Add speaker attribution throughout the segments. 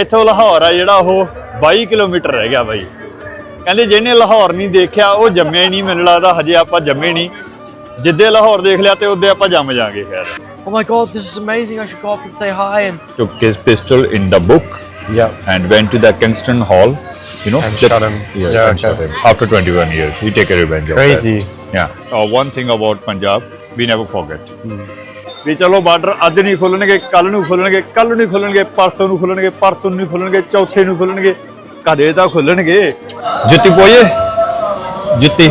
Speaker 1: ਇੱਥੋਂ ਲਾਹੌਰ ਆ ਜਿਹੜਾ ਉਹ 22 ਕਿਲੋਮੀਟਰ ਰਹਿ ਗਿਆ ਬਾਈ ਕਹਿੰਦੇ ਜਿਹਨੇ ਲਾਹੌਰ ਨਹੀਂ ਦੇਖਿਆ ਉਹ ਜੰਮਿਆ ਹੀ ਨਹੀਂ ਮੈਨੂੰ ਲੱਗਦਾ ਹਜੇ ਆਪਾਂ ਜੰਮੇ ਨਹੀਂ ਜਿੱਦੇ ਲਾਹੌਰ ਦੇਖ ਲਿਆ ਤੇ ਉਹਦੇ ਆਪਾਂ ਜੰਮ ਜਾਾਂਗੇ ਖੈਰ
Speaker 2: Oh my god, this is amazing. I should go up and say hi. And
Speaker 3: took his pistol in the book yeah, and went to the Kingston Hall. You know, and that- shot him. Yeah, Yeah, and shot okay. him. After 21 years, he take a revenge.
Speaker 2: Of Crazy. that.
Speaker 3: Yeah. Uh, one thing about Punjab, we never forget.
Speaker 1: ਵੀ ਚਲੋ border ਅੱਜ ਨਹੀਂ ਖੁੱਲਣਗੇ ਕੱਲ ਨੂੰ ਖੁੱਲਣਗੇ ਕੱਲ ਨੂੰ ਖੁੱਲਣਗੇ ਪਰਸੋਂ ਨੂੰ ਖੁੱਲਣਗੇ ਪਰਸੋਂ ਨੂੰ ਖੁੱਲਣਗੇ ਚੌਥੇ ਨੂੰ ਖੁੱਲਣਗੇ ਕਦੇ ਤਾਂ ਖੁੱਲਣਗੇ ਜੁੱਤੀ ਪੋਏ ਜੁੱਤੀ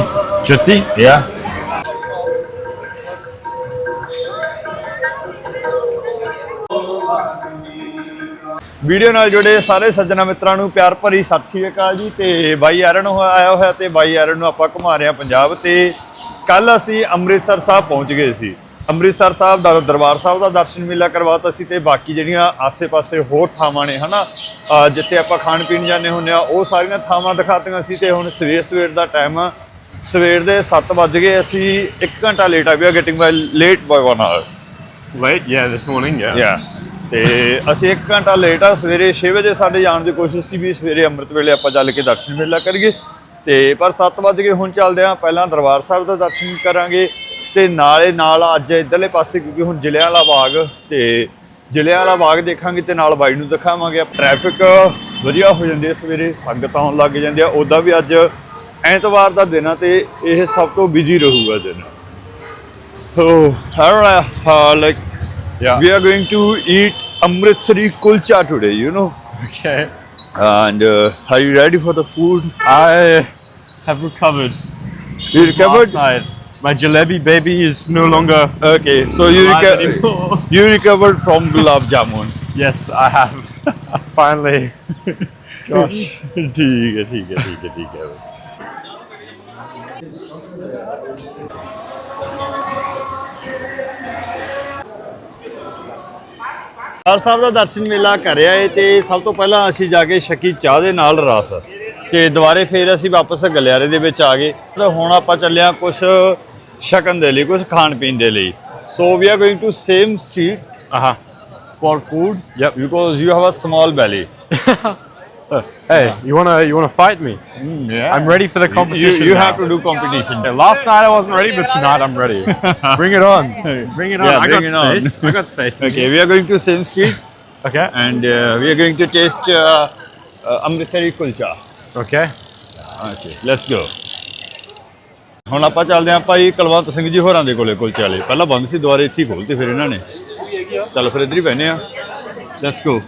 Speaker 1: ਜੁੱਤੀ ਯਾ ਵੀਡੀਓ ਨਾਲ ਜੁੜੇ ਸਾਰੇ ਸੱਜਣਾ ਮਿੱਤਰਾਂ ਨੂੰ ਪਿਆਰ ਭਰੀ ਸਤਿ ਸ੍ਰੀ ਅਕਾਲ ਜੀ ਤੇ ਬਾਈ ਆਰਨ ਆਇਆ ਹੋਇਆ ਤੇ ਬਾਈ ਆਰਨ ਨੂੰ ਆਪਾਂ ਘੁਮਾ ਰਹੇ ਆ ਪੰਜਾਬ ਤੇ ਕੱਲ ਅਸੀਂ ਅੰਮ੍ਰਿਤਸਰ ਸਾਹਿਬ ਪਹੁੰਚ ਗਏ ਸੀ ਅੰਮ੍ਰਿਤਸਰ ਸਾਹਿਬ ਦਾ ਦਰਬਾਰ ਸਾਹਿਬ ਦਾ ਦਰਸ਼ਨ ਮੇਲਾ ਕਰਵਾਤਾ ਸੀ ਤੇ ਬਾਕੀ ਜਿਹੜੀਆਂ ਆਸੇ-ਪਾਸੇ ਹੋਰ ਥਾਵਾਂ ਨੇ ਹਨਾ ਜਿੱਥੇ ਆਪਾਂ ਖਾਣ ਪੀਣ ਜਾਂਦੇ ਹੁੰਨੇ ਆ ਉਹ ਸਾਰੀਆਂ ਥਾਵਾਂ ਦਿਖਾਤੀਆਂ ਸੀ ਤੇ ਹੁਣ ਸਵੇਰ-ਸਵੇਰ ਦਾ ਟਾਈਮ ਆ ਸਵੇਰ ਦੇ 7 ਵਜ ਗਏ ਅਸੀਂ 1 ਘੰਟਾ ਲੇਟ ਆ ਗਿਆ getting by late by 1 hour
Speaker 2: wait yeah this morning ਯਾ ਯਾ
Speaker 1: ਤੇ ਅਸੀਂ 1 ਘੰਟਾ ਲੇਟ ਆ ਸਵੇਰੇ 6 ਵਜੇ ਸਾਡੇ ਜਾਣ ਦੀ ਕੋਸ਼ਿਸ਼ ਸੀ ਵੀ ਸਵੇਰੇ ਅੰਮ੍ਰਿਤ ਵੇਲੇ ਆਪਾਂ ਚੱਲ ਕੇ ਦਰਸ਼ਨ ਮੇਲਾ ਕਰੀਏ ਤੇ ਪਰ 7 ਵਜ ਗਏ ਹੁਣ ਚੱਲਦੇ ਆ ਪਹਿਲਾਂ ਦਰਬਾਰ ਸਾਹਿਬ ਦਾ ਦਰਸ਼ਨ ਕਰਾਂਗੇ ਤੇ ਨਾਲੇ ਨਾਲ ਅੱਜ ਇਧਰਲੇ ਪਾਸੇ ਕਿਉਂਕਿ ਹੁਣ ਜ਼ਿਲ੍ਹਿਆਂ ਵਾਲਾ ਬਾਗ ਤੇ ਜ਼ਿਲ੍ਹਿਆਂ ਵਾਲਾ ਬਾਗ ਦੇਖਾਂਗੇ ਤੇ ਨਾਲ ਬਾਈ ਨੂੰ ਦਿਖਾਵਾਂਗੇ ਟ੍ਰੈਫਿਕ ਵਧੀਆ ਹੋ ਜਾਂਦੀ ਹੈ ਸਵੇਰੇ ਸੰਗਤ ਆਉਣ ਲੱਗ ਜਾਂਦੀ ਆ ਉਦਾਂ ਵੀ ਅੱਜ ਐਤਵਾਰ ਦਾ ਦਿਨ ਆ ਤੇ ਇਹ ਸਭ ਤੋਂ ਬਿਜੀ ਰਹੂਗਾ ਦਿਨ
Speaker 3: ਸੋ ਹਰਲਾ like yeah we are going to eat Amritsari kulcha today you know okay and are you ready for the food
Speaker 2: I have recovered
Speaker 3: you recovered last
Speaker 2: my jalebi baby is no longer.
Speaker 3: Okay, so you reco- you recovered from gulab jamun.
Speaker 2: Yes, I have. Finally. Gosh.
Speaker 3: ਠੀਕ ਹੈ ਠੀਕ ਹੈ ਠੀਕ
Speaker 1: ਸਾਹਿਬ ਦਾ ਦਰਸ਼ਨ ਮੇਲਾ ਕਰਿਆ ਏ ਤੇ ਸਭ ਤੋਂ ਪਹਿਲਾਂ ਅਸੀਂ ਜਾ ਕੇ ਸ਼ਕੀ ਚਾਹ ਦੇ ਨਾਲ ਰਸ ਤੇ ਦੁਬਾਰੇ ਫੇਰ ਅਸੀਂ ਵਾਪਸ ਗਲਿਆਰੇ ਦੇ ਵਿੱਚ ਆ ਗਏ ਤੇ ਹੁਣ ਆਪਾਂ ਚੱਲਿਆ ਕੁਝ ਸ਼ਕਨ ਦੇ ਲਈ ਕੁਝ ਖਾਣ ਪੀਣ ਦੇ ਲਈ
Speaker 3: so we are going to same street for food yep. because you have a small belly
Speaker 2: hey you want to you want to fight me hmm, yeah. i'm ready for the competition you, you
Speaker 3: have to do competition
Speaker 2: yeah, last night i wasn't ready but tonight i'm ready bring it on bring it on yeah, i got space on. i got space
Speaker 3: okay we are going to same street okay and uh, we are going to taste uh, uh, amritsari kulcha okay okay let's go
Speaker 1: ਹੁਣ ਆਪਾਂ ਚੱਲਦੇ ਆਂ ਭਾਈ ਕਲਵੰਤ ਸਿੰਘ ਜੀ ਹੋਰਾਂ ਦੇ ਕੋਲੇ ਕੋਲ ਚਾਲੇ ਪਹਿਲਾਂ ਬੰਦ ਸੀ ਦੁਆਰੇ ਇੱਥੇ ਖੋਲਤੇ ਫਿਰ ਇਹਨਾਂ ਨੇ ਚੱਲ ਫਿਰ ਇਧਰ ਹੀ ਬੈਨੇ ਆ ਲੈਟਸ ਗੋ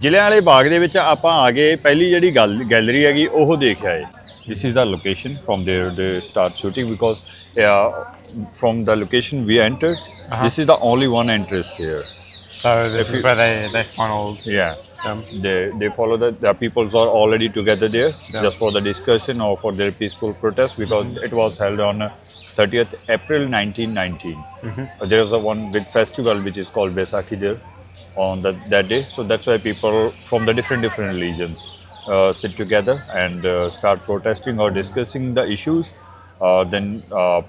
Speaker 1: ਜ਼ਿਲ੍ਹੇ ਵਾਲੇ ਬਾਗ ਦੇ ਵਿੱਚ ਆਪਾਂ ਆ ਗਏ ਪਹਿਲੀ ਜਿਹੜੀ ਗੈਲਰੀ ਹੈਗੀ ਉਹ ਦੇਖਿਆ ਏ
Speaker 3: this is the location from there they start shooting because yeah from the location we entered this is the only one enters here
Speaker 2: so this is where they they
Speaker 3: ਯਾ Um, they, they follow that the peoples are already together there yeah. just for the discussion or for their peaceful protest because mm -hmm. it was held on 30th uh, April 1919. Mm -hmm. Uh, a one big festival which is called Besakhi there on that, that day. So that's why people from the different different religions uh, sit together and uh, start protesting or discussing the issues. Uh, then uh,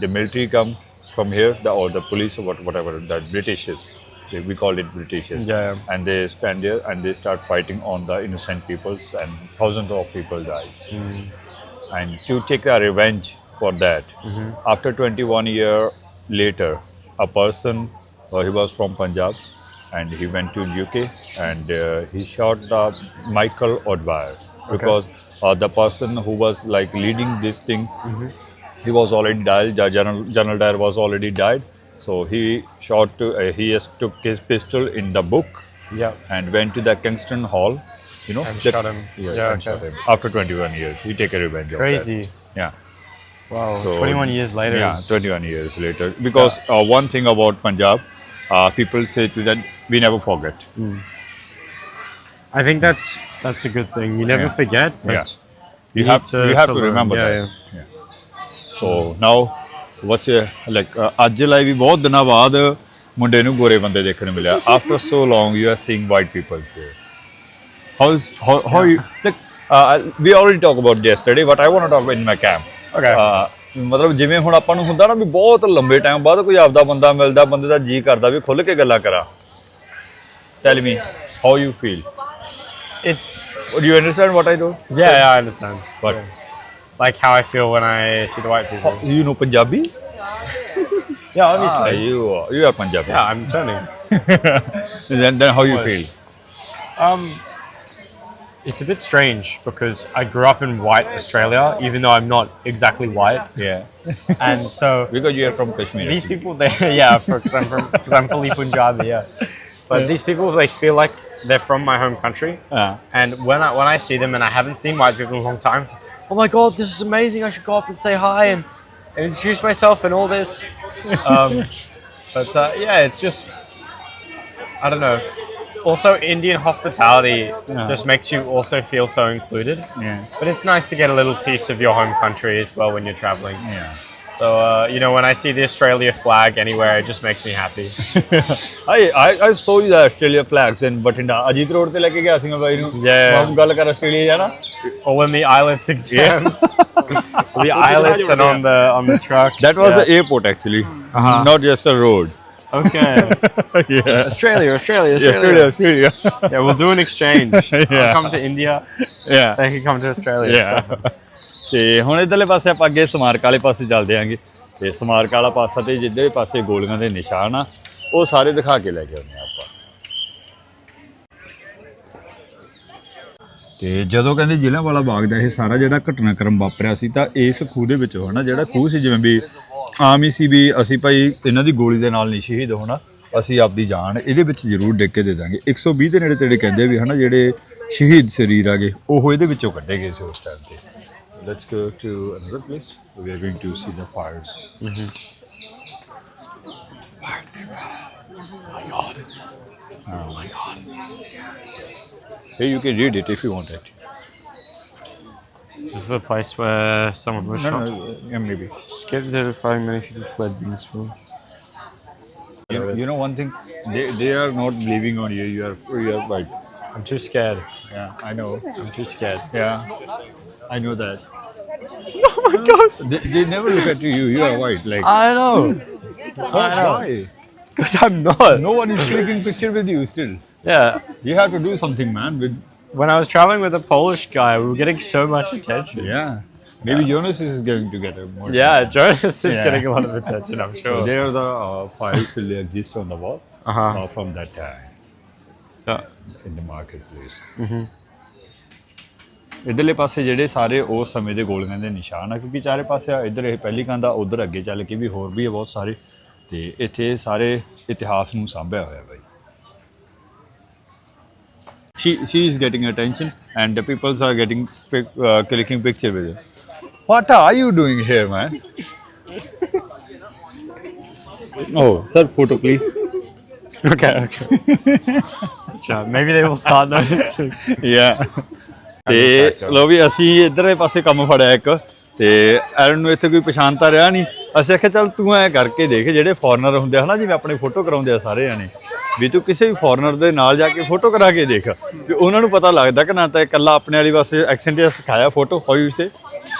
Speaker 3: the military come from here the, or the police or what, whatever the British is. They, we call it Britishers. Yeah, yeah. And they stand there and they start fighting on the innocent peoples, and thousands of people die. Mm. And to take a revenge for that, mm-hmm. after 21 year later, a person uh, he was from Punjab and he went to UK and uh, he shot Michael Odwyer because okay. Uh, the person who was like leading this thing. Mm-hmm. He was already died. General, General Dyer was already died, so he shot. To, uh, he has took his pistol in the book. Yeah. And went to the Kingston Hall. You know. And that, shot him. Yeah. yeah and okay. shot him. After 21 years, he take a revenge. Crazy. Yeah.
Speaker 2: Wow. So, 21 years later.
Speaker 3: Yeah. 21 years later. Because yeah. uh, one thing about Punjab, uh, people say to that we never forget. Mm.
Speaker 2: I think that's that's a good thing. You never yeah. forget. But yeah.
Speaker 3: You, you have to, you have to, to remember yeah, that. Yeah. So now like uh, ਅੱਜ ਲਈ ਵੀ ਬਹੁਤ ਦਿਨਾਂ ਬਾਅਦ ਮੁੰਡੇ ਨੂੰ ਗੋਰੇ ਬੰਦੇ ਦੇਖਣ ਨੂੰ ਮਿਲਿਆ after so long you are seeing white peoples how how you like we already talk about yesterday but I want to talk in my camp
Speaker 2: okay
Speaker 1: ਮਤਲਬ ਜਿਵੇਂ ਹੁਣ ਆਪਾਂ ਨੂੰ ਹੁੰਦਾ ਨਾ ਵੀ ਬਹੁਤ ਲੰਬੇ ਟਾਈਮ ਬਾਅਦ ਕੋਈ ਆਪਦਾ ਬੰਦਾ ਮਿਲਦਾ ਬੰਦੇ ਦਾ ਜੀ ਕਰਦਾ ਵੀ ਖੁੱਲ ਕੇ ਗੱਲਾਂ ਕਰਾਂ
Speaker 3: tell me how you feel it's do you understand what I do
Speaker 2: yeah I understand but like how I feel when I see the white people.
Speaker 3: You know Punjabi? yeah, Ah, obviously. you are, you are Punjabi.
Speaker 2: yeah, I'm turning.
Speaker 3: then, then how you feel?
Speaker 2: Um, it's a bit strange because I grew up in white Australia, even though I'm not exactly white, Yeah, and so because you are from Kashmir. these people, they yeah, because I'm from because I'm fully Punjabi, yeah. But these people, they feel like they're from my home country, Uh, and when I when I see them, and I haven't seen white people in a long time, it's like, oh my god, this is amazing. I should go up and say hi and, and introduce myself and all this. Um, but uh, yeah, it's just, I don't know. Also, Indian hospitality yeah. just makes you also feel so included. Yeah. But it's nice to get a little piece of your home country as well when you're traveling. Yeah. So uh, you know, when I see the Australia flag anywhere, it just makes me happy.
Speaker 1: I, I I saw the uh, Australia flags in Batinda. Uh, Ajit Road te leke gaya singa bhai nu. Yeah. Hum gal kar Australia jana.
Speaker 2: Oh, in the island exams. so the islets and on the on the trucks.
Speaker 3: That was yeah. the airport actually, uh-huh. not just a road.
Speaker 2: Okay. yeah. Australia, Australia, Australia. Yeah, Australia, Australia. yeah, we'll do an exchange. yeah. I'll come to India. Yeah. They can come to Australia. Yeah.
Speaker 1: ਤੇ ਹੁਣ ਇਧਰਲੇ ਪਾਸੇ ਆਪਾਂ ਅੱਗੇ ਸਮਾਰਕ ਵਾਲੇ ਪਾਸੇ ਚੱਲਦੇ ਆਂਗੇ ਤੇ ਸਮਾਰਕ ਵਾਲਾ ਪਾਸਾ ਤੇ ਜਿੱਦੇ ਪਾਸੇ ਗੋਲੀਆਂ ਦੇ ਨਿਸ਼ਾਨ ਆ ਉਹ ਸਾਰੇ ਦਿਖਾ ਕੇ ਲੈ ਕੇ ਆਉਂਦੇ ਆਪਾਂ ਤੇ ਜਦੋਂ ਕਹਿੰਦੇ ਜ਼ਿਲ੍ਹਾ ਵਾਲਾ ਬਾਗ ਦਾ ਇਹ ਸਾਰਾ ਜਿਹੜਾ ਘਟਨਾਕ੍ਰਮ ਵਾਪਰਿਆ ਸੀ ਤਾਂ ਇਸ ਖੂਹ ਦੇ ਵਿੱਚ ਹਨਾ ਜਿਹੜਾ ਖੂਹ ਸੀ ਜਿਵੇਂ ਵੀ ਆਮ ਹੀ ਸੀ ਵੀ ਅਸੀਂ ਭਾਈ ਇਹਨਾਂ ਦੀ ਗੋਲੀ ਦੇ ਨਾਲ ਨਹੀਂ ਸ਼ਹੀਦ ਹੋਣਾ ਅਸੀਂ ਆਪਦੀ ਜਾਨ ਇਹਦੇ ਵਿੱਚ ਜ਼ਰੂਰ ਡਿੱਗ ਕੇ ਦੇ ਦਾਂਗੇ 120 ਦੇ ਨੇੜੇ ਤੇੜੇ ਕਹਿੰਦੇ ਵੀ ਹਨਾ ਜਿਹੜੇ ਸ਼ਹੀਦ ਸਰੀਰ ਆਗੇ ਉਹ ਇਹਦੇ ਵਿੱਚੋਂ ਕੱਢੇ ਗਏ ਸੀ ਉਸ ਟਾਈਮ ਤੇ
Speaker 2: let's go to another place. We are going to see the fires. Mm-hmm. Fire my God. Oh my God.
Speaker 3: Hey, you can read it if you want it.
Speaker 2: This is the place where someone was no, shot.
Speaker 3: No, yeah, maybe.
Speaker 2: Scared the firemen if fled fled being smooth.
Speaker 3: You, know one thing, they, they are not living on you. You are you are like.
Speaker 2: I'm too scared.
Speaker 3: Yeah, I know.
Speaker 2: I'm too scared.
Speaker 3: Yeah, I know that.
Speaker 2: Oh my god!
Speaker 3: They, they never look at you. You are white. Like,
Speaker 2: I know.
Speaker 3: I why?
Speaker 2: Because I'm not.
Speaker 3: No one is taking picture with you still. Yeah. You have to do something, man. With
Speaker 2: When I was traveling with a Polish guy, we were getting so much attention.
Speaker 3: yeah, maybe Jonas is getting get more.
Speaker 2: Yeah, Jonas is Yeah. getting a lot of attention, I'm So sure.
Speaker 3: there are the uh, files still exist on the wall Uh-huh. uh, from that time. ਅੱਛਾ ਇਨ ਦ market place ਹਮਮ
Speaker 1: ਇਧਰਲੇ ਪਾਸੇ ਜਿਹੜੇ ਸਾਰੇ ਉਸ ਸਮੇਂ ਦੇ ਗੋਲੀਆਂ ਦੇ ਨਿਸ਼ਾਨ ਆ ਕਿਉਂਕਿ ਚਾਰੇ ਪਾਸੇ ਆ ਇਧਰ ਇਹ ਪਹਿਲੀ ਕੰਧ ਆ ਉਧਰ ਅੱਗੇ ਚੱਲ ਕੇ ਵੀ ਹੋਰ ਵੀ ਆ ਬਹੁਤ ਸਾਰੇ ਤੇ ਇੱਥੇ ਸਾਰੇ ਇਤਿਹਾਸ ਨੂੰ ਸਾਂਭਿਆ ਹੋਇਆ ਬਾਈ
Speaker 3: she she is getting attention and the peoples are getting clicking picture with what are you doing here man oh sir photo please
Speaker 2: okay okay ਅੱਛਾ maybe they will start noticing
Speaker 3: yeah
Speaker 1: ਤੇ ਲੋ ਵੀ ਅਸੀਂ ਇਧਰੇ ਪਾਸੇ ਕੰਮ ਫੜਿਆ ਇੱਕ ਤੇ iron ਨੂੰ ਇੱਥੇ ਕੋਈ ਪਛਾਣਤਾ ਰਿਹਾ ਨਹੀਂ ਅਸੀਂ ਆਖਿਆ ਚੱਲ ਤੂੰ ਐ ਕਰਕੇ ਦੇਖ ਜਿਹੜੇ ਫੋਰਨਰ ਹੁੰਦੇ ਹਨਾ ਜਿਵੇਂ ਆਪਣੇ ਫੋਟੋ ਕਰਾਉਂਦੇ ਆ ਸਾਰੇ ਜਣੇ ਵੀ ਤੂੰ ਕਿਸੇ ਵੀ ਫੋਰਨਰ ਦੇ ਨਾਲ ਜਾ ਕੇ ਫੋਟੋ ਕਰਾ ਕੇ ਦੇਖ ਵੀ ਉਹਨਾਂ ਨੂੰ ਪਤਾ ਲੱਗਦਾ ਕਿ ਨਾ ਤਾਂ ਇਕੱਲਾ ਆਪਣੇ ਵਾਲੀ ਵਾਸਤੇ ਐਕਸੈਂਟ ਸਿਖਾਇਆ ਫੋਟੋ ਹੋਈ ਸੀ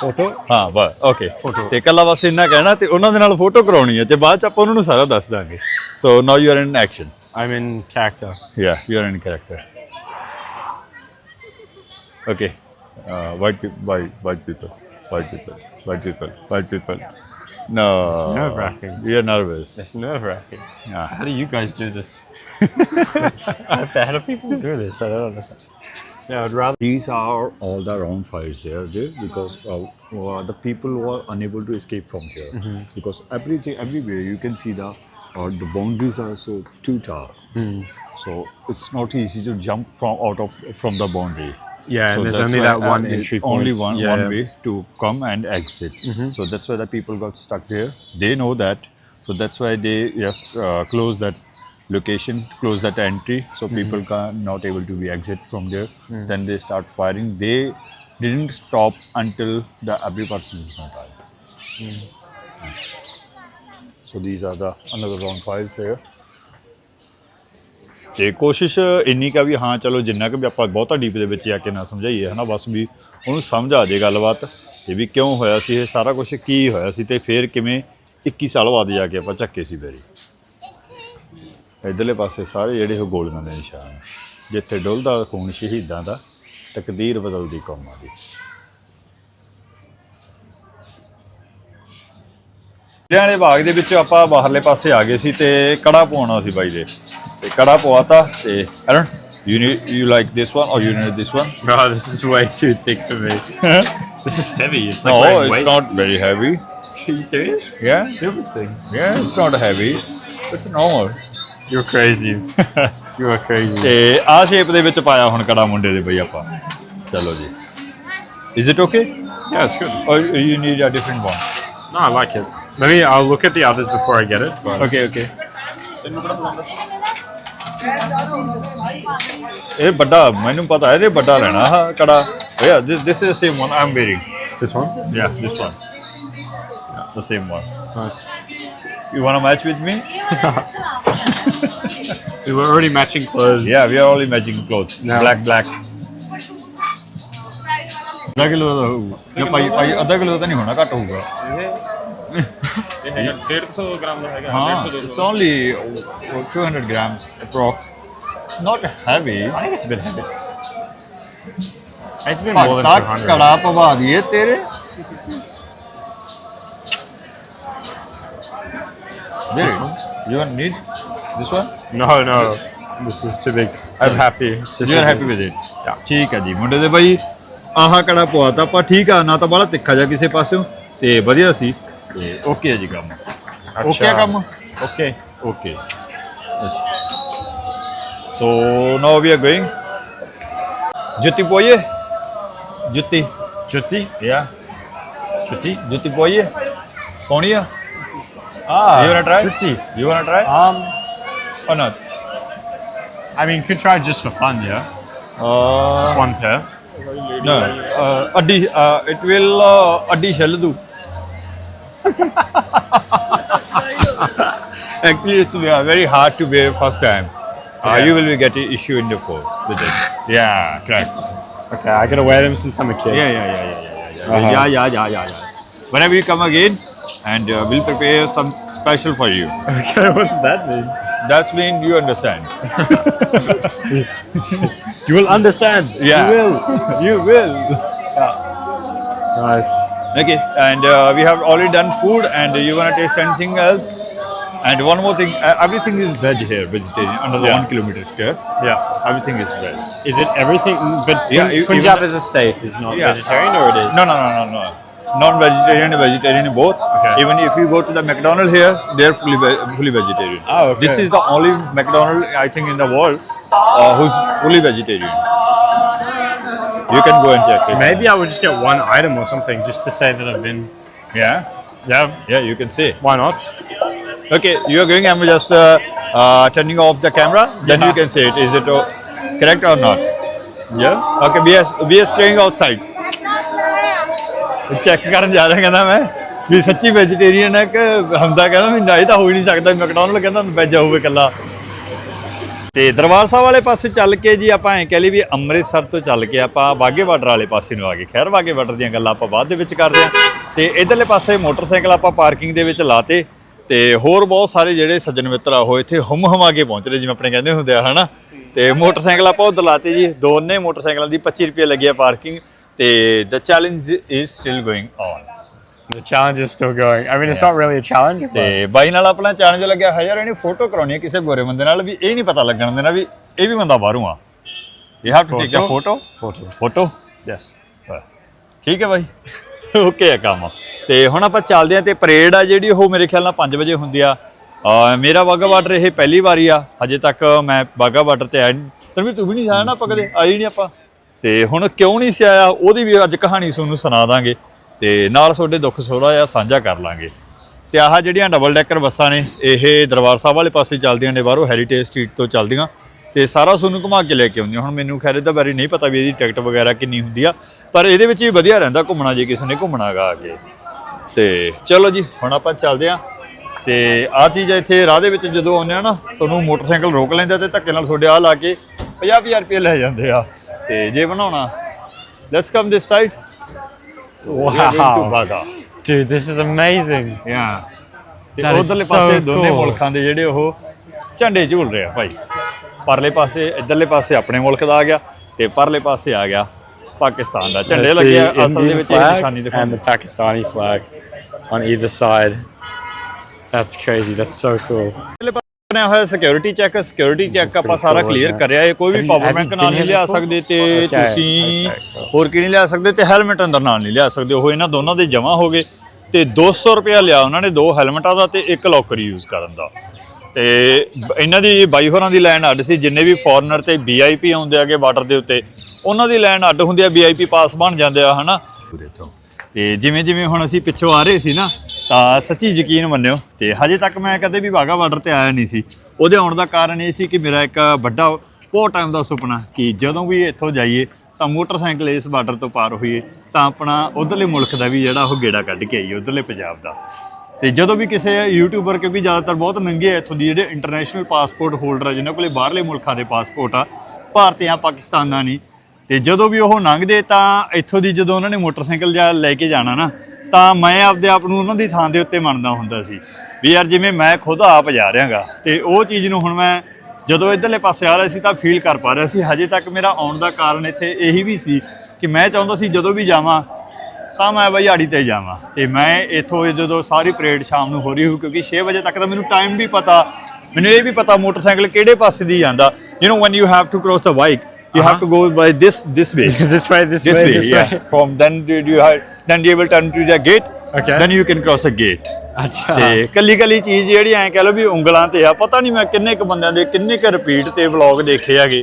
Speaker 1: ਫੋਟੋ ਹਾਂ ਬਸ ਓਕੇ ਫੋਟੋ ਤੇ ਇਕੱਲਾ ਬਸ ਇੰਨਾ ਕਹਿਣਾ ਤੇ ਉਹਨਾਂ ਦੇ ਨਾਲ ਫੋਟੋ ਕਰਾਉਣੀ ਹੈ ਤੇ ਬਾਅਦ ਚ ਆਪਾਂ ਉਹਨਾਂ ਨੂੰ ਸਾਰਾ ਦੱਸ ਦਾਂਗੇ so now you are in action
Speaker 2: I'm in character.
Speaker 3: Yeah, you are in character. Okay. Uh, white, white, white people, white people, white people, white people. No. It's
Speaker 2: nerve wracking.
Speaker 3: You're nervous.
Speaker 2: It's nerve wracking. Yeah. How do you guys do this? How do people do this? I don't understand.
Speaker 3: Yeah, I'd rather. These are all the round fires here, dude. because uh, uh, the people were unable to escape from here. Mm-hmm. Because every day, everywhere, you can see the or uh, the boundaries are so tall. Mm. So it's not easy to jump from out of from the boundary.
Speaker 2: Yeah, so and there's only that one entry point.
Speaker 3: Only one, yeah, one way to come and exit. Mm-hmm. So that's why the people got stuck there. They know that. So that's why they just uh, close that location, close that entry. So mm-hmm. people are not able to be exit from there. Mm. Then they start firing. They didn't stop until the every person is not Mm. Mm. So these are the another wrong files here.
Speaker 1: ਤੇ ਕੋਸ਼ਿਸ਼ ਇੰਨੀ ਕਾ ਵੀ ਹਾਂ ਚਲੋ ਜਿੰਨਾ ਕਿ ਵੀ ਆਪਾਂ ਬਹੁਤਾ ਡੀਪ ਦੇ ਵਿੱਚ ਜਾ ਕੇ ਨਾ ਸਮਝਾਈਏ ਹਨਾ ਬਸ ਵੀ ਉਹਨੂੰ ਸਮਝ ਆ ਜੇ ਗੱਲਬਾਤ ਇਹ ਵੀ ਕਿਉਂ ਹੋਇਆ ਸੀ ਇਹ ਸਾਰਾ ਕੁਝ ਕੀ ਹੋਇਆ ਸੀ ਤੇ ਫਿਰ ਕਿਵੇਂ 21 ਸਾਲ ਬਾਅਦ ਜਾ ਕੇ ਆਪਾਂ ਚੱਕੇ ਸੀ ਬੇਰੀ ਇਧਰਲੇ ਪਾਸੇ ਸਾਰੇ ਜਿਹੜੇ ਉਹ ਗੋਲੀਆਂ ਦੇ ਨਿਸ਼ਾਨ ਜਿੱਥੇ ਡੁੱਲਦਾ ਖੂਨ ਸ਼ਹੀਦਾਂ ਦਾ ਤਕਦੀਰ ਬਦਲਦੀ ਕੌਮਾਂ ਦੀ ਜਿਹੜੇ ਬਾਗ ਦੇ ਵਿੱਚ ਆਪਾਂ ਬਾਹਰਲੇ ਪਾਸੇ ਆ ਗਏ ਸੀ ਤੇ ਕੜਾ ਪਵਾਉਣਾ ਸੀ ਬਾਈ ਦੇ ਤੇ ਕੜਾ ਪਵਾਤਾ ਤੇ
Speaker 3: I don't you you like this one or you need this one
Speaker 2: bro this is way too thick for me this is heavy it's
Speaker 3: like oh it's not very heavy
Speaker 2: you serious yeah this thing
Speaker 3: yeah it's not heavy it's normal
Speaker 2: you are crazy you are crazy
Speaker 1: ਤੇ ਆ shape ਦੇ ਵਿੱਚ ਪਾਇਆ ਹੁਣ ਕੜਾ ਮੁੰਡੇ ਦੇ ਬਈ ਆਪਾਂ ਚਲੋ ਜੀ
Speaker 3: is it okay yeah it's good or you need a different one
Speaker 2: ਨਾ I like it Maybe I'll look at the others before I get it.
Speaker 3: but- Okay, okay.
Speaker 1: ਇਹ ਵੱਡਾ ਮੈਨੂੰ ਪਤਾ ਹੈ ਇਹ ਵੱਡਾ ਲੈਣਾ ਆਹ ਕੜਾ
Speaker 3: ਭਈਆ this is the same one I'm wearing This one? Yeah this one the same one Nice. You want to match with me
Speaker 2: We were already matching clothes.
Speaker 3: Yeah we are only matching clothes Yeah. Black black
Speaker 1: ਅੱਧਾ kilo ਦਾ ਹੋਊਗਾ ਜਾਂ ਭਾਈ ਭਾਈ ਅੱਧਾ kilo ਤਾਂ ਨਹੀਂ ਹੋਣਾ ਘੱਟ ਹੋਊਗਾ
Speaker 2: it's
Speaker 3: only 200 grams approx. It's not heavy I
Speaker 2: think it's a bit heavy. It's been more than 200.
Speaker 3: This one? you don't need this one
Speaker 2: No, no. This is too big. I'm happy.
Speaker 3: Just you are happy with it
Speaker 2: Yeah.
Speaker 1: ਠੀਕ ਹੈ ਜੀ ਮੁੰਡੇ ਦੇ ਬਾਈ ਆਹਾ ਕੜਾ ਪਵਾਤਾ ਪਰ ਠੀਕ ਆ ਨਾ ਤਾਂ ਬੜਾ ਤਿੱਖਾ ਜਾ ਕਿਸੇ ਪਾਸਿਓਂ ਤੇ ਵਧੀਆ ਸੀ Okay, ਓਕੇ ਹੈ okay. ਕੰਮ ਓਕੇ ਕੰਮ okay okay
Speaker 3: so now we are going
Speaker 1: ਜੁੱਤੀ ਪੋਈਏ ਜੁੱਤੀ
Speaker 2: ਜੁੱਤੀ
Speaker 3: ਯਾ
Speaker 1: ਜੁੱਤੀ ਜੁੱਤੀ
Speaker 3: Ah, you wanna try? You wanna try? Um, or not?
Speaker 2: I mean, could try just for fun, yeah. Uh, just one pair.
Speaker 3: No, uh, Adi, uh, it will uh, Adi Shaladu. Actually, it's very hard to bear first time. Uh, you will be getting issue in the fall. with it.
Speaker 2: Yeah, correct. Okay, I gotta wear them since I'm a kid.
Speaker 3: Yeah, yeah, yeah, yeah, yeah, yeah,
Speaker 1: Uh-huh. yeah, yeah, yeah, yeah, yeah.
Speaker 3: Whenever you come again, and uh, we'll prepare some special for you.
Speaker 2: Okay, what does that mean?
Speaker 3: That means you understand.
Speaker 2: You will understand. Yeah. You will. You will. Nice.
Speaker 3: Okay, and uh, we have already done food, and you wanna taste anything else? And one more thing, uh, everything is veg here, vegetarian, under the Yeah. one kilometer square. Yeah. Everything is veg.
Speaker 2: Is it everything? But Yeah, Punjab is a state. Is not Yeah. vegetarian, or it is.
Speaker 3: No, no, no, no, no. Non-vegetarian, vegetarian, both. Okay. Even if you go to the McDonald's here, they're fully ve- fully vegetarian. Oh, okay. This is the only McDonald's I think in the world uh, who's fully vegetarian. You can go and check it.
Speaker 2: Maybe I would just get one item or something just to say that I've been. Yeah. Yeah.
Speaker 3: Yeah, you can see. Why not? Okay, you are going. I'm just uh, uh, turning off the camera. Then Yeah. you can see it. Is it correct or not? Yeah. Okay, we are we are staying outside.
Speaker 1: Check ਕਰਨ ਜਾ ਰਿਹਾ ਕਹਿੰਦਾ ਮੈਂ ਵੀ ਸੱਚੀ vegetarian ਹੈ ਕਿ ਹਮਦਾ ਕਹਿੰਦਾ ਵੀ ਨਹੀਂ ਤਾਂ ਹੋ ਹੀ ਨਹੀਂ ਸਕਦਾ ਮੈਕਡੋਨਲਡ ਕਹਿੰਦਾ ਵੈਜ ਹੋਵੇ ਤੇ ਦਰਬਾਰ ਸਾਹਿਬ ਵਾਲੇ ਪਾਸੇ ਚੱਲ ਕੇ ਜੀ ਆਪਾਂ ਐ ਕਹਿ ਲਈ ਵੀ ਅੰਮ੍ਰਿਤਸਰ ਤੋਂ ਚੱਲ ਕੇ ਆਪਾਂ ਬਾਗੇ ਬਾਰਡਰ ਵਾਲੇ ਪਾਸੇ ਨੂੰ ਆ ਗਏ ਖੈਰ ਬਾਗੇ ਬਾਰਡਰ ਦੀਆਂ ਗੱਲਾਂ ਆਪਾਂ ਬਾਅਦ ਦੇ ਵਿੱਚ ਕਰਦੇ ਆਂ ਤੇ ਇਧਰਲੇ ਪਾਸੇ ਮੋਟਰਸਾਈਕਲ ਆਪਾਂ ਪਾਰਕਿੰਗ ਦੇ ਵਿੱਚ ਲਾਤੇ ਤੇ ਹੋਰ ਬਹੁਤ ਸਾਰੇ ਜਿਹੜੇ ਸੱਜਣ ਮਿੱਤਰ ਆ ਹੋਏ ਇੱਥੇ ਹਮ ਹਮਾ ਕੇ ਪਹੁੰਚ ਰਹੇ ਜਿਵੇਂ ਆਪਣੇ ਕਹਿੰਦੇ ਹੁੰਦੇ ਆ ਹਨਾ ਤੇ ਮੋਟਰਸਾਈਕਲ ਆਪਾਂ ਉਧਰ ਲਾਤੇ ਜੀ ਦੋਨੇ ਮੋਟਰਸਾਈਕਲਾਂ ਦੀ 25 ਰੁਪਏ ਲੱਗੀ ਆ ਪਾਰਕਿੰਗ ਤੇ the challenge is still going on
Speaker 2: The challenge is still going. I mean, it's not really a challenge,
Speaker 1: but ਤੇ ਬਾਈ ਨਾਲ ਆਪਣਾ ਚਾਣਜ ਲੱਗਿਆ ਹਜ਼ਾਰ ਇਹਨੇ ਫੋਟੋ ਕਰਾਉਣੀ ਹੈ ਕਿਸੇ ਗੋਰੇ ਬੰਦੇ ਨਾਲ ਵੀ ਇਹ ਨਹੀਂ ਪਤਾ ਲੱਗਣ ਦੇਣਾ ਵੀ ਇਹ ਵੀ ਬੰਦਾ ਬਾਹਰੋਂ ਆ
Speaker 3: ਇਹ have to take a photo photo. Photo
Speaker 2: Yes.
Speaker 1: ਠੀਕ ਹੈ ਬਾਈ ਓਕੇ ਆ ਕੰਮ ਤੇ ਹੁਣ ਆਪਾਂ ਚੱਲਦੇ ਆ ਤੇ ਪਰੇਡ ਆ ਜਿਹੜੀ ਉਹ ਮੇਰੇ ਖਿਆਲ ਨਾਲ 5 ਵਜੇ ਹੁੰਦੀ ਆ ਅਹ ਮੇਰਾ ਵਾਗਾ ਬਾਰਡਰ ਇਹ ਪਹਿਲੀ ਵਾਰੀ ਆ ਹਜੇ ਤੱਕ ਮੈਂ ਵਾਗਾ ਬਾਰਡਰ ਤੇ ਆਇਆ ਨਹੀਂ ਤਨਵੀਰ ਤੂੰ ਵੀ ਨਹੀਂ ਆਇਆ ਨਾ ਆਪਾਂ ਕਦੇ ਆਈ ਨਹੀਂ ਆਪਾਂ ਤੇ ਹੁਣ ਕਿਉਂ ਨਹੀਂ ਸੀ ਆਇਆ ਉਹਦੀ ਵੀ ਅੱਜ ਕਹਾਣੀ ਤੁਹਾਨੂੰ ਸੁਣਾ ਦਾਂਗੇ ਤੇ ਨਾਲ ਤੁਹਾਡੇ ਦੁੱਖ ਸੋਲਾ ਆ ਸਾਂਝਾ ਕਰ ਲਾਂਗੇ ਤੇ ਆਹ ਜਿਹੜੀਆਂ ਡਬਲ ਡੈਕਰ ਬੱਸਾਂ ਨੇ ਇਹ ਦਰਬਾਰ ਸਾਹਿਬ ਵਾਲੇ ਪਾਸੇ ਚੱਲਦੀਆਂ ਨੇ ਬਾਹਰੋਂ ਹੈਰੀਟੇਜ ਸਟਰੀਟ ਤੋਂ ਚੱਲਦੀਆਂ ਤੇ ਸਾਰਾ ਸੁਨੂ ਘੁਮਾ ਕੇ ਲੈ ਕੇ ਆਉਂਦੀਆਂ ਹੁਣ ਮੈਨੂੰ ਖੈਰ ਇਹਦਾ ਬਾਰੇ ਨਹੀਂ ਪਤਾ ਵੀ ਇਹਦੀ ਟਿਕਟ ਵਗੈਰਾ ਕਿੰਨੀ ਹੁੰਦੀ ਆ ਪਰ ਇਹਦੇ ਵਿੱਚ ਵੀ ਵਧੀਆ ਰਹਿੰਦਾ ਘੁੰਮਣਾ ਜੇ ਕਿਸੇ ਨੇ ਘੁੰਮਣਾਗਾ ਆ ਕੇ ਤੇ ਚਲੋ ਜੀ ਹੁਣ ਆਪਾਂ ਚੱਲਦੇ ਆ ਤੇ ਆ ਚੀਜ਼ ਇੱਥੇ ਰਾਹ ਦੇ ਵਿੱਚ ਜਦੋਂ ਆਉਂਦੇ ਆ ਨਾ ਤੁਹਾਨੂੰ ਮੋਟਰਸਾਈਕਲ ਰੋਕ ਲੈਂਦਾ ਤੇ ਧੱਕੇ ਨਾਲ ਤੁਹਾਡੇ ਆ ਲਾ ਕੇ 50000 ਰੁਪਏ ਲੈ ਜਾਂਦੇ ਆ ਤੇ ਜੇ ਬਣਾਉਣਾ let's come this side
Speaker 2: wow ਬਾਗਾ dude this is amazing
Speaker 3: ਯਾ
Speaker 1: ਤੇ That is ਉਧਰਲੇ so ਪਾਸੇ ਦੋਨੇ cool. ਮੁਲਕਾਂ ਦੇ ਜਿਹੜੇ ਉਹ ਝੰਡੇ ਝੂਲ ਰਹੇ ਆ ਭਾਈ ਪਰਲੇ ਪਾਸੇ ਇਧਰਲੇ ਪਾਸੇ ਆਪਣੇ ਮੁਲਕ ਦਾ ਆ ਗਿਆ ਤੇ ਪਰਲੇ ਪਾਸੇ ਆ ਗਿਆ ਪਾਕਿਸਤਾਨ ਦਾ ਝੰਡੇ There's ਲੱਗੇ ਆ the ਅਸਲ ਦੇ Indian ਵਿੱਚ ਇਹ flag ਨਿਸ਼ਾਨੀ and the
Speaker 2: ਦਿਖਾਉਂਦੇ Pakistani flag on either side. That's crazy. That's so cool.
Speaker 1: ਆਪਣਾ ਹੋਇਆ ਸਿਕਿਉਰਿਟੀ ਚੈੱਕ ਸਿਕਿਉਰਿਟੀ ਚੈੱਕ ਆਪਾਂ ਸਾਰਾ ਕਲੀਅਰ ਕਰਿਆ ਇਹ ਕੋਈ ਵੀ ਪਾਵਰ ਬੈਂਕ ਨਾਲ ਨਹੀਂ ਲਿਆ ਸਕਦੇ ਤੇ ਤੁਸੀਂ ਹੋਰ ਕਿਹਨੇ ਲਿਆ ਸਕਦੇ ਤੇ ਹੈਲਮਟ ਅੰਦਰ ਨਾਲ ਨਹੀਂ ਲਿਆ ਸਕਦੇ ਉਹ ਇਹਨਾਂ ਦੋਨਾਂ ਦੇ ਜਮਾ ਹੋ ਗਏ ਤੇ 200 ਰੁਪਿਆ ਲਿਆ ਉਹਨਾਂ ਨੇ ਦੋ ਹੈਲਮਟਾਂ ਦਾ ਤੇ ਇੱਕ ਲੋਕਰ ਯੂਜ਼ ਕਰਨ ਦਾ ਤੇ ਇਹਨਾਂ ਦੀ ਬਾਈ ਹੋਰਾਂ ਦੀ ਲਾਈਨ ਅੱਡ ਸੀ ਜਿੰਨੇ ਵੀ ਫੋਰਨਰ ਤੇ ਵੀਆਈਪੀ ਆਉਂਦੇ ਆਗੇ ਵਾਟਰ ਦੇ ਉੱਤੇ ਉਹਨਾਂ ਦੀ ਲਾਈਨ ਅੱਡ ਹੁੰਦੀ ਆ ਵੀਆਈਪੀ ਪਾਸ ਬਣ ਜਾਂਦੇ ਆ ਹਨਾ ਤੇ ਜਿਵੇਂ ਜਿਵੇਂ ਹੁਣ ਅਸੀਂ ਪਿੱਛੋਂ ਆ ਰਹੇ ਸੀ ਨਾ ਤਾਂ ਸੱਚੀ ਯਕੀਨ ਮੰਨਿਓ ਤੇ ਹਜੇ ਤੱਕ ਮੈਂ ਕਦੇ ਵੀ ਵਾਗਾ ਬਾਰਡਰ ਤੇ ਆਇਆ ਨਹੀਂ ਸੀ ਉਹਦੇ ਆਉਣ ਦਾ ਕਾਰਨ ਇਹ ਸੀ ਕਿ ਮੇਰਾ ਇੱਕ ਵੱਡਾ ਬਹੁਤ ਟਾਈਮ ਦਾ ਸੁਪਨਾ ਕਿ ਜਦੋਂ ਵੀ ਇੱਥੋਂ ਜਾਈਏ ਤਾਂ ਮੋਟਰਸਾਈਕਲ ਇਸ ਬਾਰਡਰ ਤੋਂ ਪਾਰ ਹੋਈਏ ਤਾਂ ਆਪਣਾ ਉਧਰਲੇ ਮੁਲਕ ਦਾ ਵੀ ਜਿਹੜਾ ਉਹ ਗੇੜਾ ਕੱਢ ਕੇ ਆਈਏ ਉਧਰਲੇ ਪੰਜਾਬ ਦਾ ਤੇ ਜਦੋਂ ਵੀ ਕਿਸੇ ਯੂਟਿਊਬਰ ਕਿਉਂਕਿ ਜ਼ਿਆਦਾਤਰ ਬਹੁਤ ਨੰਗੇ ਆ ਇੱਥੋਂ ਦੀ ਜਿਹੜੇ ਇੰਟਰਨੈਸ਼ਨਲ ਪਾਸਪੋਰਟ ਹੋਲਡਰ ਆ ਜਿਨ੍ਹਾਂ ਕੋਲੇ ਬਾਹਰਲੇ ਮੁਲਕਾਂ ਦੇ ਪਾਸਪੋਰਟ ਆ ਭਾਰਤੀਆਂ ਪਾਕਿਸਤਾਨਾਂ ਨਹੀਂ ਤੇ ਜਦੋਂ ਵੀ ਉਹ ਲੰਘਦੇ ਤਾਂ ਇੱਥੋਂ ਦੀ ਜਦੋਂ ਉਹਨਾਂ ਨੇ ਮੋਟਰਸਾਈਕਲ ਜਾ ਲੈ ਕੇ ਜਾਣਾ ਨਾ ਤਾਂ ਮੈਂ ਆਪਦੇ ਆਪ ਨੂੰ ਉਹਨਾਂ ਦੀ ਥਾਂ ਦੇ ਉੱਤੇ ਮੰਨਦਾ ਹੁੰਦਾ ਸੀ ਵੀ ਯਾਰ ਜਿਵੇਂ ਮੈਂ ਖੁਦ ਆਪ ਜਾ ਰਿਹਾਗਾ ਤੇ ਉਹ ਚੀਜ਼ ਨੂੰ ਹੁਣ ਮੈਂ ਜਦੋਂ ਇਧਰਲੇ ਪਾਸੇ ਆ ਰਿਹਾ ਸੀ ਤਾਂ ਫੀਲ ਕਰ ਪਾ ਰਿਹਾ ਸੀ ਹਜੇ ਤੱਕ ਮੇਰਾ ਆਉਣ ਦਾ ਕਾਰਨ ਇੱਥੇ ਇਹੀ ਵੀ ਸੀ ਕਿ ਮੈਂ ਚਾਹੁੰਦਾ ਸੀ ਜਦੋਂ ਵੀ ਜਾਵਾਂ ਤਾਂ ਮੈਂ ਬਈ ਆੜੀ ਤੇ ਜਾਵਾਂ ਤੇ ਮੈਂ ਇੱਥੋਂ ਜਦੋਂ ਸਾਰੀ ਪਰੇਡ ਸ਼ਾਮ ਨੂੰ ਹੋ ਰਹੀ ਹੋਊ ਕਿਉਂਕਿ 6 ਵਜੇ ਤੱਕ ਤਾਂ ਮੈਨੂੰ ਟਾਈਮ ਵੀ ਪਤਾ ਮੈਨੂੰ ਇਹ ਵੀ ਪਤਾ ਮੋਟਰਸਾਈਕਲ ਕਿਹੜੇ ਪਾਸੇ ਦੀ ਜਾਂਦਾ
Speaker 3: you know one you have to cross the bike You have to go uh-huh. by this this way.
Speaker 2: this way, this, way, this
Speaker 3: yeah. way. From then you you have then you will turn to the gate. Okay. Then you can cross the gate.
Speaker 2: ਅੱਛਾ ਤੇ
Speaker 1: ਕੱਲੀ ਕੱਲੀ ਚੀਜ਼ ਜਿਹੜੀ ਐਂ ਕਹ ਲਓ ਵੀ ਉਂਗਲਾਂ ਤੇ ਆ ਪਤਾ ਨਹੀਂ ਮੈਂ ਕਿੰਨੇ ਕ ਬੰਦਿਆਂ ਦੇ ਕਿੰਨੇ ਕ ਰਿਪੀਟ ਤੇ ਵਲੌਗ ਦੇਖੇ ਹੈਗੇ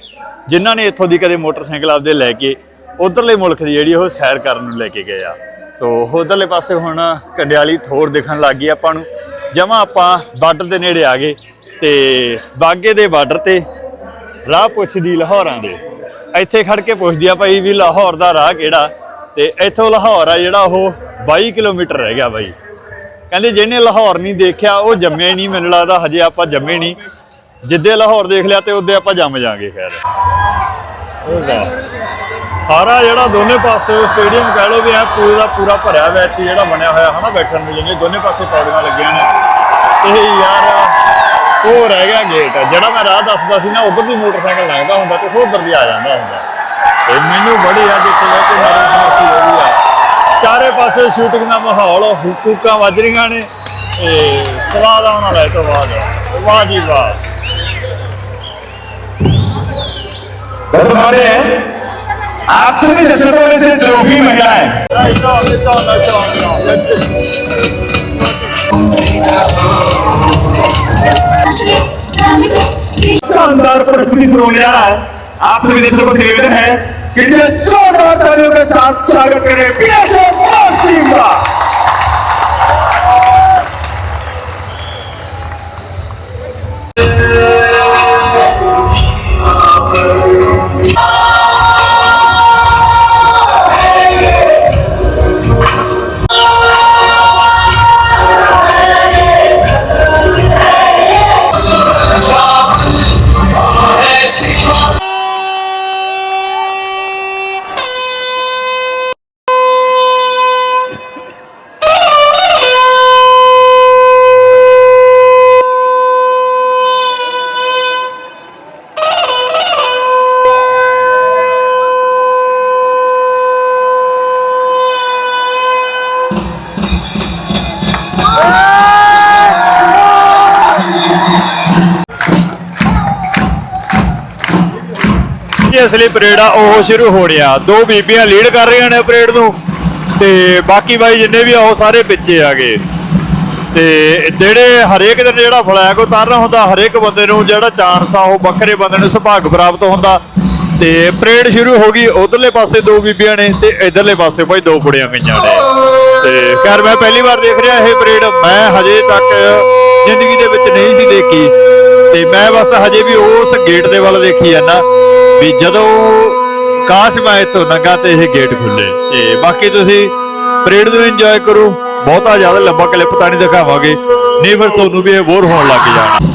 Speaker 1: ਜਿਨ੍ਹਾਂ ਨੇ ਇੱਥੋਂ ਦੀ ਕਦੇ ਮੋਟਰਸਾਈਕਲ ਆਪਦੇ ਲੈ ਕੇ ਉਧਰਲੇ ਮੁਲਕ ਦੀ ਜਿਹੜੀ ਉਹ ਸੈਰ ਕਰਨ ਨੂੰ ਲੈ ਕੇ ਗਏ ਆ ਸੋ ਉਧਰਲੇ ਪਾਸੇ ਹੁਣ ਕੰਡਿਆਲੀ ਥੋਰ ਦਿਖਣ ਲੱਗ ਗਈ ਆਪਾਂ ਨੂੰ ਜਮਾ ਆਪਾਂ ਬਾਰਡਰ ਦੇ ਨੇੜੇ ਆ ਗਏ ਤੇ ਬਾਗੇ ਦੇ ਬਾਰਡਰ ਤੇ ਰਾਹ ਪੁੱਛਦੀ ਲਾਹੌਰਾਂ ਦੇ ਇੱਥੇ ਖੜ ਕੇ ਪੁੱਛਦੀ ਆ ਭਾਈ ਵੀ ਲਾਹੌਰ ਦਾ ਰਾਹ ਕਿਹੜਾ ਤੇ ਇੱਥੋਂ ਲਾਹੌਰ ਆ ਜਿਹੜਾ ਉਹ 22 ਕਿਲੋਮੀਟਰ ਰਹਿ ਗਿਆ ਭਾਈ ਕਹਿੰਦੇ ਜਿਹਨੇ ਲਾਹੌਰ ਨਹੀਂ ਦੇਖਿਆ ਉਹ ਜੰਮੇ ਨਹੀਂ ਮੈਨੂੰ ਲੱਗਦਾ ਹਜੇ ਆਪਾਂ ਜੰਮੇ ਨਹੀਂ ਜਿੱਦੇ ਲਾਹੌਰ ਦੇਖ ਲਿਆ ਤੇ ਉਹਦੇ ਆਪਾਂ ਜੰਮ ਜਾਾਂਗੇ ਖੈਰ ਸਾਰਾ ਜਿਹੜਾ ਦੋਨੇ ਪਾਸੇ ਸਟੇਡੀਅਮ ਕਹਿ ਲੋ ਵੀ ਆ ਪੂਰਾ ਦਾ ਪੂਰਾ ਭਰਿਆ ਹੋਇਆ ਇੱਥੇ ਜਿਹੜਾ ਬਣਿਆ ਹੋਇਆ ਹਨਾ ਬੈਠਣ ਨੂੰ ਜਿੰਨੇ ਦੋਨੇ ਪਾਸੇ ਪੌੜੀਆਂ ਲੱਗੀਆਂ ਨੇ ਇਹ ਯਾਰ ਉਹ ਰਹਿ ਗਿਆ ਗੇਟ ਜਿਹੜਾ ਮੈਂ ਰਾਹ ਦੱਸਦਾ ਸੀ ਨਾ ਉਧਰ ਦੀ ਮੋਟਰਸਾਈਕਲ ਲੰਘਦਾ ਹੁੰਦਾ ਤੇ ਉਧਰ ਵੀ ਆ ਜਾਂਦਾ ਹੁੰਦਾ ਤੇ ਮੈਨੂੰ ਬੜੀ ਅੱਜ ਇੱਥੇ ਲੈ ਕੇ ਨਰਮ ਸੀ ਹੋ ਰਹੀ ਆ ਚਾਰੇ ਪਾਸੇ ਸ਼ੂਟਿੰਗ ਦਾ ਮਾਹੌਲ ਹੁਕੂਕਾਂ ਵੱਜ ਰਹੀਆਂ ਨੇ ਤੇ ਸਵਾਦ ਆਉਣਾ ਲੈ ਤੋਂ ਬਾਅਦ ਵਾਹ ਜੀ ਵਾਹ बस हमारे आप सभी दर्शकों में से जो भी महिलाएं शानदार प्रस्तुति शुरू होने जा रहा है आप सभी दर्शकों से निवेदन है कि शानदार तालियों के साथ स्वागत करें ਅਸਲੀ ਪਰੇਡ ਆ ਉਹ ਸ਼ੁਰੂ ਹੋ ਰਿਹਾ ਦੋ ਬੀਬੀਆਂ ਲੀਡ ਕਰ ਰਹੀਆਂ ਨੇ ਪਰੇਡ ਨੂੰ ਤੇ ਬਾਕੀ ਬਾਈ ਜਿੰਨੇ ਵੀ ਆ ਉਹ ਸਾਰੇ ਪਿੱਛੇ ਆ ਗਏ ਤੇ ਜਿਹੜੇ ਹਰੇਕ ਦਿਨ ਜਿਹੜਾ ਫਲੈਗ ਉਤਾਰਨਾ ਹੁੰਦਾ ਹਰੇਕ ਬੰਦੇ ਨੂੰ ਜਿਹੜਾ ਚਾਂਸ ਆ ਉਹ ਵੱਖਰੇ ਬੰਦੇ ਨੂੰ ਸੁਭਾਗ ਪ੍ਰਾਪਤ ਹੁੰਦਾ ਤੇ ਪਰੇਡ ਸ਼ੁਰੂ ਹੋ ਗਈ ਉਧਰਲੇ ਪਾਸੇ ਦੋ ਬੀਬੀਆਂ ਨੇ ਤੇ ਇਧਰਲੇ ਪਾਸੇ ਭਾਈ ਦੋ ਕੁੜੀਆਂ ਗਈਆਂ ਨੇ ਤੇ ਕਰ ਮੈਂ ਪਹਿਲੀ ਵਾਰ ਦੇਖ ਰਿਹਾ ਇਹ ਪਰੇਡ ਮੈਂ ਹਜੇ ਤੱਕ ਜ਼ਿੰਦਗੀ ਦੇ ਵਿੱਚ ਨਹੀਂ ਸੀ ਦੇਖੀ ਤੇ ਮੈਂ ਬਸ ਹਜੇ ਵੀ ਉਸ ਗੇਟ ਦੇ ਵੱਲ ਦੇਖੀ ਜਾਂਦਾ ਵੀ ਜਦੋਂ ਕਾਸ਼ਮਾਏ ਤੋਂ ਨੰਗਾ ਤੇ ਇਹ ਗੇਟ ਖੁੱਲੇ ਤੇ ਬਾਕੀ ਤੁਸੀਂ ਪਰੇਡ ਨੂੰ ਇੰਜੋਏ ਕਰੋ ਬਹੁਤਾ ਜ਼ਿਆਦਾ ਲੰਬਾ ਕਲਿੱਪ ਤਾਂ ਨਹੀਂ ਦਿਖਾਵਾਂਗੇ ਨਹੀਂ ਫਿਰ ਤੁਹਾਨੂੰ ਵੀ ਇਹ ਬੋਰ ਹੋਣ ਲੱਗ ਜਾਣਾ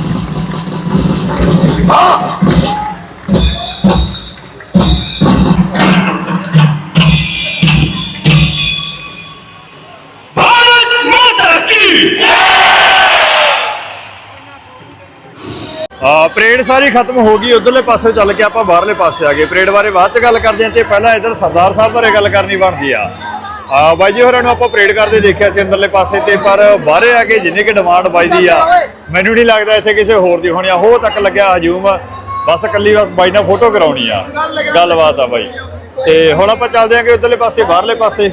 Speaker 1: ਪਰੇਡ ਸਾਰੀ ਖਤਮ ਹੋ ਗਈ ਉਧਰਲੇ ਪਾਸੇ ਚੱਲ ਕੇ ਆਪਾਂ ਬਾਹਰਲੇ ਪਾਸੇ ਆ ਗਏ ਪਰੇਡ ਬਾਰੇ ਬਾਅਦ ਚ ਗੱਲ ਕਰਦੇ ਆ ਤੇ ਪਹਿਲਾਂ ਇਧਰ ਸਰਦਾਰ ਸਾਹਿਬ ਬਾਰੇ ਗੱਲ ਕਰਨੀ ਬਣਦੀ ਆ ਆ ਬਾਈ ਜੀ ਹੋਰਾਂ ਨੂੰ ਆਪਾਂ ਪਰੇਡ ਕਰਦੇ ਦੇਖਿਆ ਸੀ ਅੰਦਰਲੇ ਪਾਸੇ ਤੇ ਪਰ ਬਾਹਰੇ ਆ ਕੇ ਜਿੰਨੇ ਕਿ ਡਿਮਾਂਡ ਵਜਦੀ ਆ ਮੈਨੂੰ ਨਹੀਂ ਲੱਗਦਾ ਇੱਥੇ ਕਿਸੇ ਹੋਰ ਦੀ ਹੋਣੀ ਆ ਹੋ ਤੱਕ ਲੱਗਿਆ ਹਜੂਮ ਬਸ ਕੱਲੀ ਬਸ ਬਾਈ ਨਾਲ ਫੋਟੋ ਕਰਾਉਣੀ ਆ ਗੱਲਬਾਤ ਆ ਬਾਈ ਤੇ ਹੁਣ ਆਪਾਂ ਚੱਲਦੇ ਆਂਗੇ ਉਧਰਲੇ ਪਾਸੇ ਬਾਹਰਲੇ ਪਾਸੇ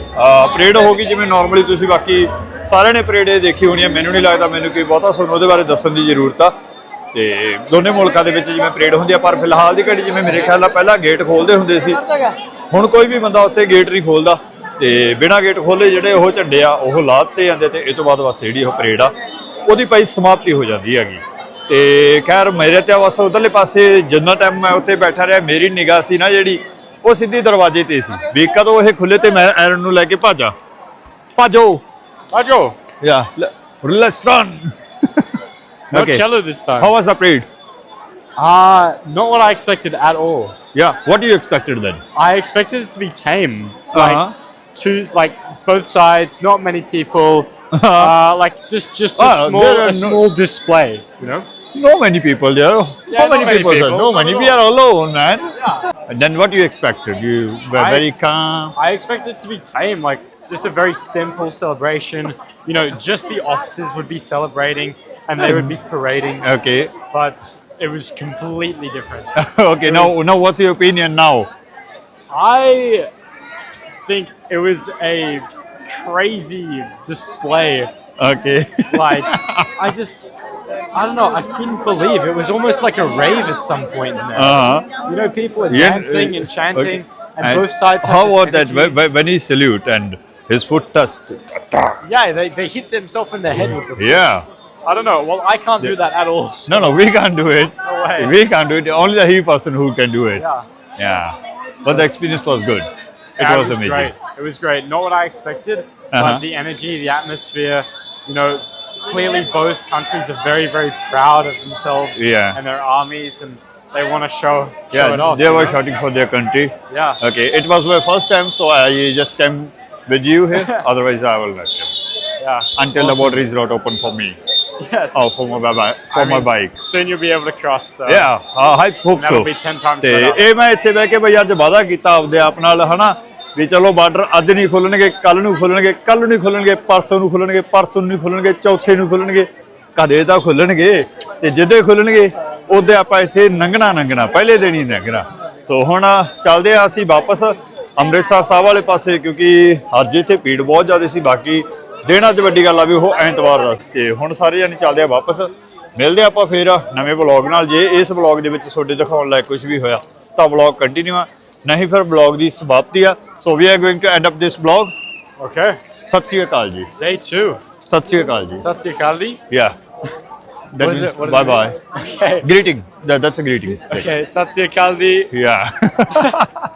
Speaker 1: ਪਰੇਡ ਹੋ ਗਈ ਜਿਵੇਂ ਨਾਰਮਲੀ ਤੁਸੀਂ ਬਾਕੀ ਸਾਰਿਆਂ ਨੇ ਪਰੇਡ ਦੇਖੀ ਹੋਣੀ ਆ ਮੈਨੂੰ ਨਹੀਂ ਲੱਗਦਾ ਮੈਨੂੰ ਕੋਈ ਬਹੁਤਾ ਸੁਣ ਉਹਦੇ ਬਾਰੇ ਦੱਸਣ ਦੀ ਜ਼ਰੂਰਤ ਆ ਤੇ ਦੋਨੇ ਮੁਲਕਾਂ ਦੇ ਵਿੱਚ ਜਿਵੇਂ ਪਰੇਡ ਹੁੰਦੀ ਆ ਪਰ ਫਿਲਹਾਲ ਦੀ ਘੜੀ ਜਿਵੇਂ ਮੇਰੇ ਖਿਆਲ ਨਾਲ ਪਹਿਲਾਂ ਗੇਟ ਖੋਲਦੇ ਹੁੰਦੇ ਸੀ ਹੁਣ ਕੋਈ ਵੀ ਬੰਦਾ ਉੱਥੇ ਗੇਟ ਨਹੀਂ ਖੋਲਦਾ ਤੇ ਬਿਨਾਂ ਗੇਟ ਖੋਲੇ ਜਿਹੜੇ ਉਹ ਝੰਡੇ ਆ ਉਹ ਲਾਤੇ ਜਾਂਦੇ ਤੇ ਇਹ ਤੋਂ ਬਾਅਦ ਬਸ ਜਿਹੜੀ ਉਹ ਪਰੇਡ ਆ ਉਹਦੀ ਪਈ ਸਮਾਪਤੀ ਹੋ ਜਾਂਦੀ ਹੈਗੀ ਤੇ ਖੈਰ ਮੇਰੇ ਤੇ ਬਸ ਉਧਰਲੇ ਪਾਸੇ ਜਿੰਨਾ ਟਾਈਮ ਮੈਂ ਉੱਥੇ ਬੈਠਾ ਰਿਹਾ ਮੇਰੀ ਨਿਗਾਹ ਸੀ ਨਾ ਜਿਹੜੀ ਉਹ ਸਿੱਧੀ ਦਰਵਾਜ਼ੇ ਤੇ ਸੀ ਵੀ ਕਦੋਂ ਇਹ ਖੁੱਲੇ ਤੇ ਮੈਂ ਐਰਨ ਨੂੰ ਲੈ ਕੇ ਭਾਜਾ ਭਾਜੋ ਭਾਜੋ yeah run Not okay. cello this time. How was the parade? Uh, not what I expected at all. Yeah, what do you expected then? I expected it to be tame. Uh-huh. Like, uh-huh. two, like both sides, not many people. Uh-huh. uh like just just a small a no, small display, you know. No many people there. Yeah, How many, many people, people, there? No many. We are alone, man. Yeah. And then what do you expected? You were I, very calm. I expected it to be tame, like just a very simple celebration. You know, just the officers would be celebrating and they would be parading. Okay. But it was completely different. okay. now, was, now, what's your opinion now? I think it was a crazy display. Okay. Like, I just, I don't know, I couldn't believe it was almost like a rave at some point in there. Uh-huh. You know, people are yeah, dancing and chanting, okay. and, and, both sides. How about that when he salute and his foot touched? Yeah, they, they hit themselves in the head with the foot. Yeah. I don't know. Well, I can't do that at all. No, no, we can't do it. No way. We can't do it. Only the he person who can do it. Yeah. Yeah. But the experience was good. It yeah, was, it was amazing. Great. It was great. Not what I expected, uh-huh. but the energy, the atmosphere, you know, clearly both countries are very, very proud of themselves yeah. and their armies and they want to show, show yeah, it off. They were know? shouting for their country. Yeah. Okay. It was my first time, so I just came with you here. Otherwise, I will not come. Yeah. Until awesome. the border is not open for me. Yes. Oh, for my bike. For I my mean, bike. Soon you'll be able to cross. So uh, Yeah, uh, I hope so. that'll be 10 times ਤੇ better. ਇਹ ਮੈਂ ਇੱਥੇ ਬਹਿ ਕੇ ਬਈ ਅੱਜ ਵਾਅਦਾ ਕੀਤਾ ਆਪਦੇ ਆਪ ਨਾਲ ਹਨਾ ਵੀ ਚਲੋ ਬਾਰਡਰ ਅੱਜ ਨਹੀਂ ਖੋਲਣਗੇ ਕੱਲ ਨੂੰ ਖੋਲਣਗੇ ਕੱਲ ਨੂੰ ਖੋਲਣਗੇ ਪਰਸੋਂ ਨੂੰ ਖੋਲਣਗੇ ਪਰਸੋਂ ਨੂੰ ਖੋਲਣਗੇ ਚੌਥੇ ਨੂੰ ਖੋਲਣਗੇ ਕਦੇ ਤਾਂ ਖੋਲਣਗੇ ਤੇ ਜਿੱਦੇ ਖੋਲਣਗੇ ਉਹਦੇ ਆਪਾਂ ਇੱਥੇ ਨੰਗਣਾ ਨੰਗਣਾ ਪਹਿਲੇ ਦਿਨ ਹੀ ਨੰਗਣਾ ਸੋ ਹੁਣ ਚੱਲਦੇ ਆ ਅਸੀਂ ਵਾਪਸ ਅੰਮ੍ਰਿਤਸਰ ਸਾਹਿਬ ਵਾਲੇ ਪਾਸੇ ਕਿਉਂਕਿ ਅੱਜ ਇੱਥੇ ਭੀੜ ਬਹੁਤ ਜ਼ਿਆਦਾ ਸੀ ਬਾਕੀ ਦੇਣਾ ਤੇ ਵੱਡੀ ਗੱਲ ਆ ਵੀ ਉਹ ਐਤਵਾਰ ਦਾ ਤੇ ਹੁਣ ਸਾਰੇ ਜਾਨੀ ਚੱਲਦੇ ਆ ਵਾਪਸ ਮਿਲਦੇ ਆਪਾਂ ਫੇਰ ਨਵੇਂ ਵਲੌਗ ਨਾਲ ਜੇ ਇਸ ਵਲੌਗ ਦੇ ਵਿੱਚ ਤੁਹਾਡੇ ਦਿਖਾਉਣ ਲਾਇਕ ਕੁਝ ਵੀ ਹੋਇਆ ਤਾਂ ਵਲੌਗ ਕੰਟੀਨਿਊ ਆ ਨਹੀਂ ਫਿਰ ਵਲੌਗ ਦੀ ਸਮਾਪਤੀ ਆ so we are going to end up this vlog okay ਸਤਿ ਸ੍ਰੀ ਅਕਾਲ ਜੀ ਡੇ 2 ਸਤਿ ਸ੍ਰੀ ਅਕਾਲ ਜੀ ਸਤਿ ਸ੍ਰੀ ਅਕਾਲ ਜੀ ਯਾ bye bye greeting that's a greeting okay ਸਤਿ ਸ੍ਰੀ ਅਕਾਲ ਜੀ ਯਾ